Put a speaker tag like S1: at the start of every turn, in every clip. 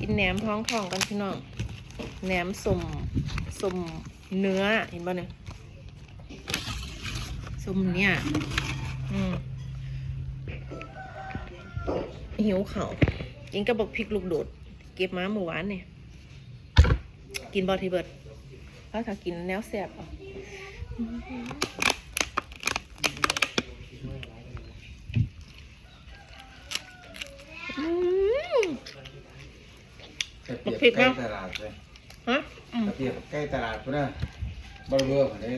S1: กินแหนมท้องทองกันพี่น้องแหนมสมสมเนื้อเห็นป่ะเนี่ยสมเนี่ยอืมหิวเขาวกินกระบอกพริกลูกโดด เก็บมาเมื่อวานเนี่ยกินบอทีเบิร์ดถ้าถ้ากินแนวแสบอะอืม
S2: จะเปรียบใกล้ตลาดเลย
S1: ฮะอืม
S2: จะเปรียบใกล้ตลาดพุ่นนะบริเวณของนี้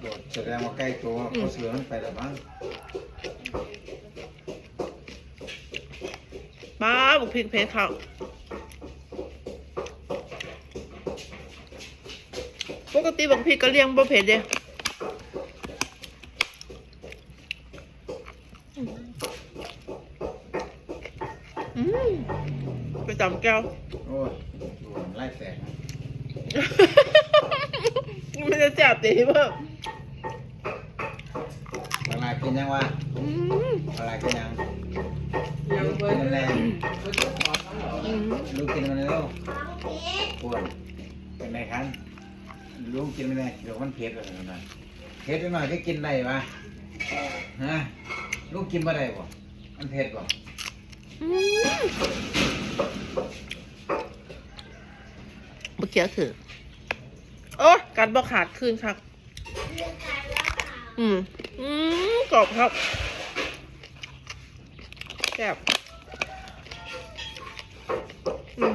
S2: โดดแสดงว่าใกล้ตัวเขาเสือมันไปแล้วมั้ง
S1: ป้าบุกพริกเพชรเขาปกติบักพริกก็เลี้ยงบ่เผ็ดเด้ อืมไปจำแก้ว
S2: โอ้ยดูมันไล่แตกนะ
S1: มันจะจับตีเพิ่ม
S2: อะไรกินยังวะ
S1: อืม
S2: อะไรกินยัง
S3: ยัง
S2: ลูก
S3: เว้
S2: กิ
S3: ย
S2: นมันแรง
S3: มันจะขอทั้งหรอ
S1: อืม
S2: ลูกกินมันแล้วปวดเป็นไงครับลูกกินมันแรงเดี๋ยวมันเผ็ดอะไรนะเผ็ดไปหน่อยก็กินได้ปะฮะลูกกินมาได้บ่มันเผ็ดบ่
S1: อืม เมื่อกี้ถือ โอ้การบอขาดคืนครับอืม อืมกรอบครับแซ่บอืม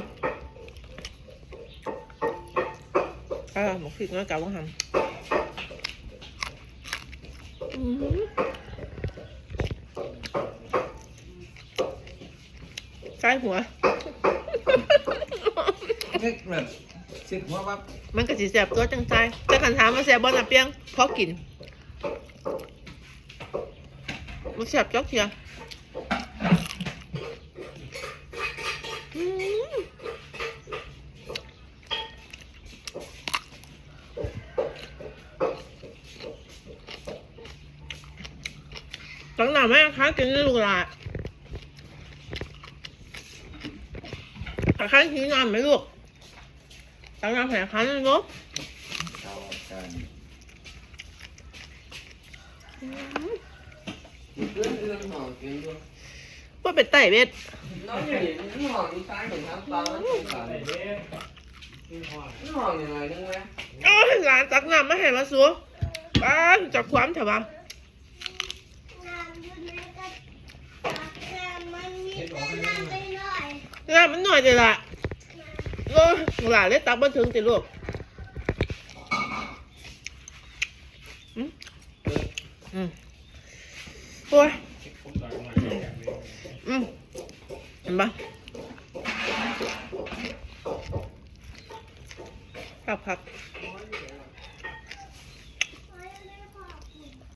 S1: อร่อยหมกพริกแล้วกับว่าทำอืม ใกล้หัว
S2: นึกแบบสิหัวปั๊บ
S1: มันก็สิแสบตัวจังใจแต่ขันถามมาแสบบอลน่ะเปียงพอกินมันแสบจักเทียอืมตั้งหนาแม่ค้ากินได้ลูกหลาน ค้าหิวนอนไหมลูกตั้งหนแผลค้าเลยลูก
S2: เข้ากัน
S3: เพื่อนเอื้อนหอมกินด้วย
S1: ว่าเป็นไต่เบ็ด
S3: น้องอยู่นี่มันหอมมีซ้ายเห็นทั้งปลาแล้วทั้งปลามันหอมยังไงนึงไหม
S1: เอ้ยหลานตักน้ำมาให้มาสัวป้าจับความเถอะวะ
S4: น้ำอยู่ในกระตักน้ำมันมีแต่น้ำไปห น้ำ
S1: มันหน่อยเลยล่ะโอ้หลานเลยตักมาถึงติลูกอืมอืมโอ้ยอืมเห็นปะครับครับ